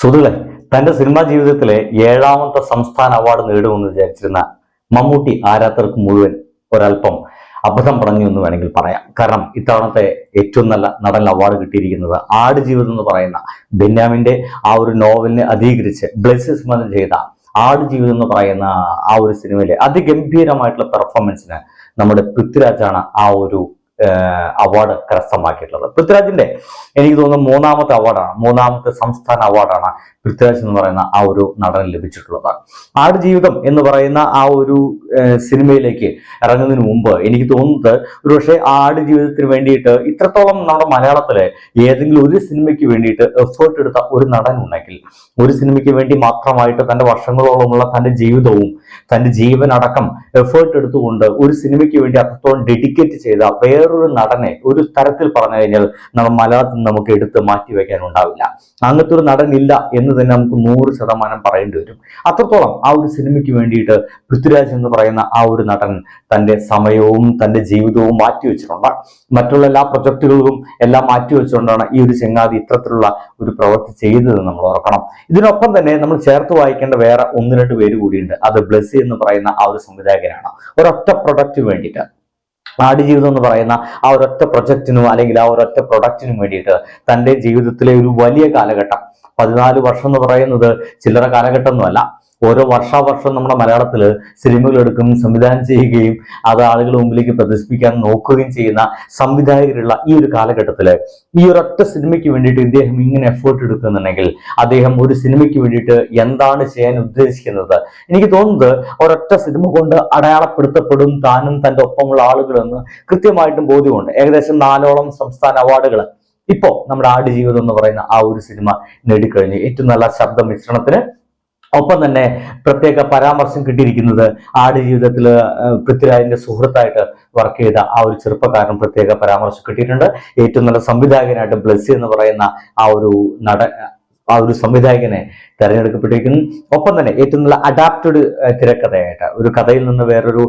സുഹൃത്തുക്കളെ തന്റെ സിനിമാ ജീവിതത്തിലെ ഏഴാമത്തെ സംസ്ഥാന അവാർഡ് നേടുമെന്ന് വിചാരിച്ചിരുന്ന മമ്മൂട്ടി ആരാധകർക്ക് മുഴുവൻ ഒരല്പം അബദ്ധം പറഞ്ഞു എന്ന് വേണമെങ്കിൽ പറയാം. കാരണം ഇത്തവണത്തെ ഏറ്റവും നല്ല നടൻ അവാർഡ് കിട്ടിയിരിക്കുന്നത് ആട് ജീവിതം എന്ന് പറയുന്ന ബെന്യാമിന്റെ ആ ഒരു നോവലിനെ അധികരിച്ച് ബ്ലസ് മതം ചെയ്ത ആട് ജീവിതം എന്ന് പറയുന്ന ആ ഒരു സിനിമയിലെ അതിഗംഭീരമായിട്ടുള്ള പെർഫോമൻസിന് നമ്മുടെ പൃഥ്വിരാജാണ് ആ ഒരു അവാർഡ് കരസ്ഥമാക്കിയിട്ടുള്ളത്. പൃഥ്വിരാജിന്റെ എനിക്ക് തോന്നുന്നു മൂന്നാമത്തെ അവാർഡാണ് മൂന്നാമത്തെ സംസ്ഥാന അവാർഡാണ് പൃഥ്വിരാജ് എന്ന് പറയുന്ന ആ ഒരു നടന് ലഭിച്ചിട്ടുള്ളത്. ആട് ജീവിതം എന്ന് പറയുന്ന ആ ഒരു സിനിമയിലേക്ക് ഇറങ്ങുന്നതിന് മുമ്പ് എനിക്ക് തോന്നുന്നത് ഒരുപക്ഷെ ആ ആട് ജീവിതത്തിന് വേണ്ടിയിട്ട് ഇത്രത്തോളം നമ്മുടെ മലയാളത്തിലെ ഏതെങ്കിലും ഒരു സിനിമയ്ക്ക് വേണ്ടിയിട്ട് എഫേർട്ട് എടുത്ത ഒരു നടൻ ഉണ്ടെങ്കിൽ ഒരു സിനിമയ്ക്ക് വേണ്ടി മാത്രമായിട്ട് തന്റെ വർഷങ്ങളോളമുള്ള തന്റെ ജീവിതവും തന്റെ ജീവനടക്കം എഫേർട്ട് എടുത്തുകൊണ്ട് ഒരു സിനിമയ്ക്ക് വേണ്ടി അത്രത്തോളം ഡെഡിക്കേറ്റ് ചെയ്ത വേറൊരു നടനെ ഒരു തരത്തിൽ പറഞ്ഞു കഴിഞ്ഞാൽ നമ്മുടെ മലയാളത്തിൽ നമുക്ക് എടുത്ത് മാറ്റി വെക്കാൻ ഉണ്ടാവില്ല. അങ്ങനത്തെ ഒരു നടൻ ഇല്ല എന്ന് തന്നെ നമുക്ക് നൂറ് ശതമാനം പറയേണ്ടി വരും. അത്രത്തോളം ആ ഒരു സിനിമയ്ക്ക് വേണ്ടിയിട്ട് പൃഥ്വിരാജ് എന്ന് പറയുന്ന ആ ഒരു നടൻ തന്റെ സമയവും തന്റെ ജീവിതവും മാറ്റിവെച്ചിട്ടുണ്ട് മറ്റുള്ള എല്ലാ പ്രൊജക്ടുകളും എല്ലാം മാറ്റിവെച്ചുകൊണ്ടാണ് ഈ ഒരു ചെങ്ങാതി ഇത്തരത്തിലുള്ള ഒരു പ്രവൃത്തി ചെയ്തത് നമ്മൾ ഓർക്കണം. ഇതിനൊപ്പം തന്നെ നമ്മൾ ചേർത്ത് വായിക്കേണ്ട വേറെ ഒന്ന് രണ്ട് പേര് കൂടിയുണ്ട്. അത് ബ്ലസ്സി എന്ന് പറയുന്ന ആ ഒരു സംവിധായകനാണ്. ഒരൊറ്റ പ്രൊഡക്റ്റ് വേണ്ടിയിട്ട്. ആടുജീവിതം എന്ന് പറയുന്ന ആ ഒരൊറ്റ പ്രൊജക്റ്റിനും അല്ലെങ്കിൽ ആ ഒരൊറ്റ പ്രൊഡക്റ്റിനും വേണ്ടിയിട്ട് തന്റെ ജീവിതത്തിലെ ഒരു വലിയ കാലഘട്ടം. പതിനാല് വർഷം എന്ന് പറയുന്നത് ചില്ലറ കാലഘട്ടമൊന്നുമല്ല ഓരോ വർഷാവർഷം നമ്മുടെ മലയാളത്തിൽ സിനിമകൾ എടുക്കും സംവിധാനം ചെയ്യുകയും അത് ആളുകളുടെ മുമ്പിലേക്ക് പ്രദർശിപ്പിക്കാൻ നോക്കുകയും ചെയ്യുന്ന സംവിധായകരുള്ള ഈ ഒരു കാലഘട്ടത്തിൽ ഈ ഒരൊറ്റ സിനിമയ്ക്ക് വേണ്ടിയിട്ട് ഇദ്ദേഹം ഇങ്ങനെ എഫേർട്ട് എടുക്കുന്നുണ്ടെങ്കിൽ അദ്ദേഹം ഒരു സിനിമയ്ക്ക് വേണ്ടിയിട്ട് എന്താണ് ചെയ്യാൻ ഉദ്ദേശിക്കുന്നത്? എനിക്ക് തോന്നുന്നത് ഒരൊറ്റ സിനിമ കൊണ്ട് അടയാളപ്പെടുത്തപ്പെടും താനും തന്റെ ഒപ്പമുള്ള ആളുകളെന്ന് കൃത്യമായിട്ടും ബോധ്യമുണ്ട്. ഏകദേശം നാലോളം സംസ്ഥാന അവാർഡുകൾ ഇപ്പോൾ നമ്മുടെ ആടുജീവിതം എന്ന് പറയുന്ന ആ ഒരു സിനിമ നേടിക്കഴിഞ്ഞു. ഏറ്റവും നല്ല ശബ്ദ മിശ്രണത്തിന് ഒപ്പം തന്നെ പ്രത്യേക പരാമർശം കിട്ടിയിരിക്കുന്നത് ആടുജീവിതത്തിൽ പൃഥ്വിരാജിന്റെ സുഹൃത്തായിട്ട് വർക്ക് ചെയ്ത ആ ഒരു ചെറുപ്പക്കാരൻ പ്രത്യേക പരാമർശം കിട്ടിയിട്ടുണ്ട്. ഏറ്റവും നല്ല സംവിധായകനായിട്ട് ബ്ലസ്സി എന്ന് പറയുന്ന ആ ഒരു നട ആ ഒരു സംവിധായകനെ തെരഞ്ഞെടുക്കപ്പെട്ടിരിക്കുന്നു. ഒപ്പം തന്നെ ഏറ്റവും നല്ല അഡാപ്റ്റഡ് തിരക്കഥയായിട്ട് ഒരു കഥയിൽ നിന്ന് വേറൊരു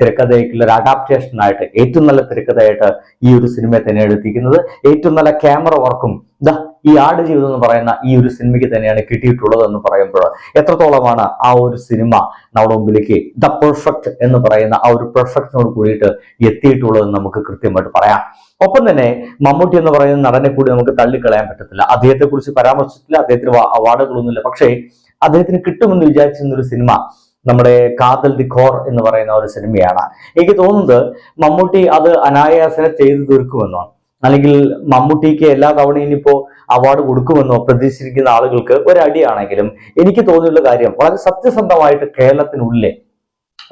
തിരക്കഥയ്ക്കുള്ള ഒരു അഡാപ്റ്റേഷൻ ആയിട്ട് ഏറ്റവും നല്ല തിരക്കഥയായിട്ട് ഈ ഒരു സിനിമയെ തന്നെ എടുത്തിരിക്കുന്നത്. ഏറ്റവും നല്ല ക്യാമറ വർക്കും ഇതാ ഈ ആട് ജീവിതം എന്ന് പറയുന്ന ഈ ഒരു സിനിമയ്ക്ക് തന്നെയാണ് കിട്ടിയിട്ടുള്ളത് എന്ന് പറയുമ്പോൾ എത്രത്തോളമാണ് ആ ഒരു സിനിമ നമ്മുടെ മുമ്പിലേക്ക് ദ പെർഫെക്റ്റ് എന്ന് പറയുന്ന ആ ഒരു പെർഫെക്റ്റിനോട് കൂടിയിട്ട് എത്തിയിട്ടുള്ളതെന്ന് നമുക്ക് കൃത്യമായിട്ട് പറയാം. ഒപ്പം തന്നെ മമ്മൂട്ടി എന്ന് പറയുന്ന നടനെ കൂടി നമുക്ക് തള്ളിക്കളയാൻ പറ്റത്തില്ല. അദ്ദേഹത്തെ കുറിച്ച് പരാമർശിച്ചില്ല അദ്ദേഹത്തിന് അവാർഡുകളൊന്നുമില്ല. പക്ഷേ അദ്ദേഹത്തിന് കിട്ടുമെന്ന് വിചാരിച്ചിരുന്ന ഒരു സിനിമ നമ്മുടെ കാതൽ ദി ഖോർ എന്ന് പറയുന്ന ഒരു സിനിമയാണ്. എനിക്ക് തോന്നുന്നത് മമ്മൂട്ടി അത് അനായാസനെ ചെയ്തു തീർക്കുമെന്നാണ്. അല്ലെങ്കിൽ മമ്മൂട്ടിക്ക് എല്ലാ തവണയും ഇനിയിപ്പോ അവാർഡ് കൊടുക്കുമെന്നോ പ്രതീക്ഷിച്ചിരിക്കുന്ന ആളുകൾക്ക് ഒരടിയാണെങ്കിലും എനിക്ക് തോന്നിയുള്ള കാര്യം വളരെ സത്യസന്ധമായിട്ട് കേരളത്തിനുള്ളിലെ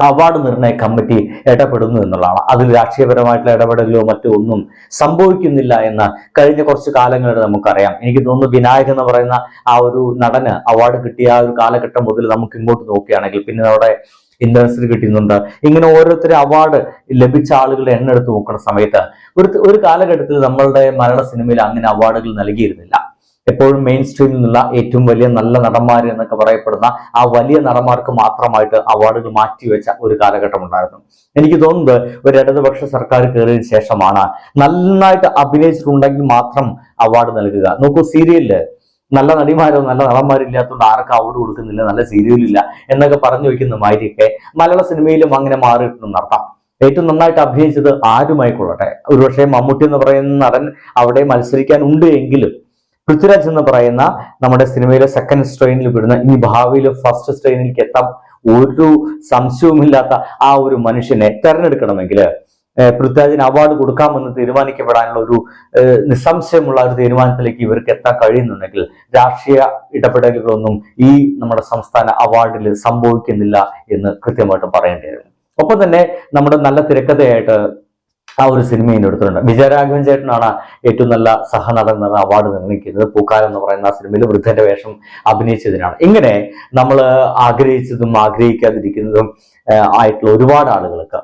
അവാർഡ് നിർണയ കമ്മിറ്റി ഇടപെടുന്നു എന്നുള്ളതാണ്. അതിൽ രാഷ്ട്രീയപരമായിട്ടുള്ള ഇടപെടലോ മറ്റോ ഒന്നും സംഭവിക്കുന്നില്ല എന്ന് കഴിഞ്ഞ കുറച്ച് കാലങ്ങളായിട്ട് നമുക്കറിയാം. എനിക്ക് തോന്നുന്നു വിനായക് എന്ന് പറയുന്ന ആ ഒരു നടന് അവാർഡ് കിട്ടിയ ആ ഒരു കാലഘട്ടം മുതൽ നമുക്ക് ഇങ്ങോട്ട് നോക്കുകയാണെങ്കിൽ പിന്നെ അവിടെ ഇന്റർനെറ്റിൽ കിട്ടുന്നുണ്ട് ഇങ്ങനെ ഓരോരുത്തരും അവാർഡ് ലഭിച്ച ആളുകളുടെ എണ്ണം എടുത്ത് നോക്കുന്ന സമയത്ത് ഒരു ഒരു കാലഘട്ടത്തിൽ നമ്മളുടെ മലയാള സിനിമയിൽ അങ്ങനെ അവാർഡുകൾ നൽകിയിരുന്നില്ല. എപ്പോഴും മെയിൻ സ്ട്രീമിൽ നിന്നുള്ള ഏറ്റവും വലിയ നല്ല നടന്മാർ എന്നൊക്കെ പറയപ്പെടുന്ന ആ വലിയ നടന്മാർക്ക് മാത്രമായിട്ട് അവാർഡുകൾ മാറ്റിവെച്ച ഒരു കാലഘട്ടം ഉണ്ടായിരുന്നു. എനിക്ക് തോന്നുന്നത് ഒരു ഇടതുപക്ഷ സർക്കാർ കയറിയതിനു ശേഷമാണ് നന്നായിട്ട് അഭിനയിച്ചിട്ടുണ്ടെങ്കിൽ മാത്രം അവാർഡ് നൽകുക. നോക്കൂ സീരിയലിൽ നല്ല നടിമാരോ നല്ല നടന്മാരോ ഇല്ലാത്തതുകൊണ്ട് ആർക്കും അവാർഡ് കൊടുക്കുന്നില്ല നല്ല സീരിയലില്ല എന്നൊക്കെ പറഞ്ഞു വെക്കുന്ന മാതിരിയൊക്കെ മലയാള സിനിമയിലും അങ്ങനെ മാറിയിട്ടുണ്ടെന്ന് അർത്ഥം ഏറ്റവും നന്നായിട്ട് അഭിനയിച്ചത് ആരുമായിക്കൊള്ളട്ടെ? ഒരുപക്ഷെ മമ്മൂട്ടി എന്ന് പറയുന്ന നടൻ അവിടെ മത്സരിക്കാൻ ഉണ്ട് എങ്കിലും പൃഥ്വിരാജ് എന്ന് പറയുന്ന നമ്മുടെ സിനിമയിലെ സെക്കൻഡ് സ്ട്രെയിനിൽ വിടുന്ന ഇനി ഭാവിയിൽ ഫസ്റ്റ് സ്ട്രെയിനിലേക്ക് എത്താൻ ഒരു സംശയവുമില്ലാത്ത ആ ഒരു മനുഷ്യനെ തെരഞ്ഞെടുക്കണമെങ്കിൽ പൃഥ്വിരാജിന് അവാർഡ് കൊടുക്കാമെന്ന് തീരുമാനിക്കപ്പെടാനുള്ള ഒരു നിസ്സംശയമുള്ള ഒരു തീരുമാനത്തിലേക്ക് ഇവർക്ക് എത്താൻ കഴിയുന്നുണ്ടെങ്കിൽ രാഷ്ട്രീയ ഇടപെടലുകളൊന്നും ഈ നമ്മുടെ സംസ്ഥാന അവാർഡിൽ സംഭവിക്കുന്നില്ല എന്ന് കൃത്യമായിട്ട് പറയേണ്ടി വരും. ഒപ്പം തന്നെ നമ്മുടെ നല്ല തിരക്കഥയായിട്ട് ആ ഒരു സിനിമയിൽ എടുത്തിട്ടുണ്ട്. വിജയരാഘവൻ ചേട്ടനാണ് ഏറ്റവും നല്ല സഹനടൻ എന്ന അവാർഡ് നിർണയിക്കുന്നത് പൂക്കാലം എന്ന് പറയുന്ന ആ സിനിമയിൽ വൃദ്ധന്റെ വേഷം അഭിനയിച്ചതിനാണ്. ഇങ്ങനെ നമ്മൾ ആഗ്രഹിച്ചതും ആഗ്രഹിക്കാതിരിക്കുന്നതും ആയിട്ടുള്ള ഒരുപാട് ആളുകൾക്ക്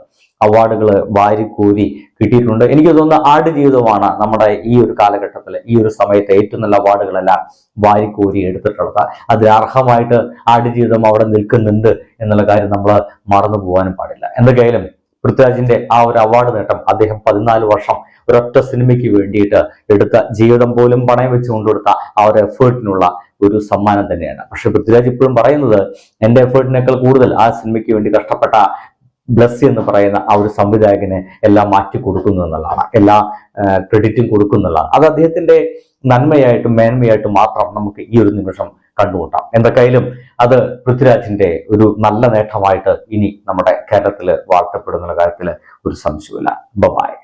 അവാർഡുകൾ വാരിക്കൂരി കിട്ടിയിട്ടുണ്ട്. എനിക്ക് തോന്നുന്നു ആട് ജീവിതമാണ് നമ്മുടെ ഈ ഒരു കാലഘട്ടത്തിൽ ഈ ഒരു സമയത്ത് ഏറ്റവും നല്ല അവാർഡുകളെല്ലാം വാരിക്കൂരി എടുത്തിട്ടുള്ളത്. അതിൽ അർഹമായിട്ട് ആട് ജീവിതം അവിടെ നിൽക്കുന്നുണ്ട് എന്നുള്ള കാര്യം നമ്മൾ മറന്നു പോകാനും പാടില്ല. എന്തൊക്കെയായാലും പൃഥ്വിരാജിന്റെ ആ ഒരു അവാർഡ് നേട്ടം അദ്ദേഹം പതിനാല് വർഷം ഒരൊറ്റ സിനിമയ്ക്ക് വേണ്ടിയിട്ട് എടുത്ത ജീവിതം പോലും പണയം വെച്ച് കൊണ്ടുകൊടുത്ത ആ ഒരു എഫേർട്ടിനുള്ള ഒരു സമ്മാനം തന്നെയാണ്. പക്ഷെ പൃഥ്വിരാജ് ഇപ്പോഴും പറയുന്നത് എന്റെ എഫേർട്ടിനേക്കാൾ കൂടുതൽ ആ സിനിമയ്ക്ക് വേണ്ടി കഷ്ടപ്പെട്ട ബ്ലസ്സി എന്ന് പറയുന്ന ആ ഒരു സംവിധായകന് എല്ലാം മാറ്റി കൊടുക്കുന്നു എന്നുള്ളതാണ്. എല്ലാ ക്രെഡിറ്റും കൊടുക്കുന്നുള്ളതാണ് അത് അദ്ദേഹത്തിന്റെ നന്മയായിട്ടും മേന്മയായിട്ടും മാത്രം നമുക്ക് ഈ ഒരു നിമിഷം കണ്ടുകൂട്ടാം എന്തൊക്കെയായാലും അത് പൃഥ്വിരാജിന്റെ ഒരു നല്ല നേട്ടമായിട്ട് ഇനി നമ്മുടെ കേരളത്തിൽ വാഴ്ത്തപ്പെടുന്ന കാര്യത്തിൽ ഒരു സംശയമില്ല ബബായ്